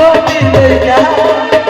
কত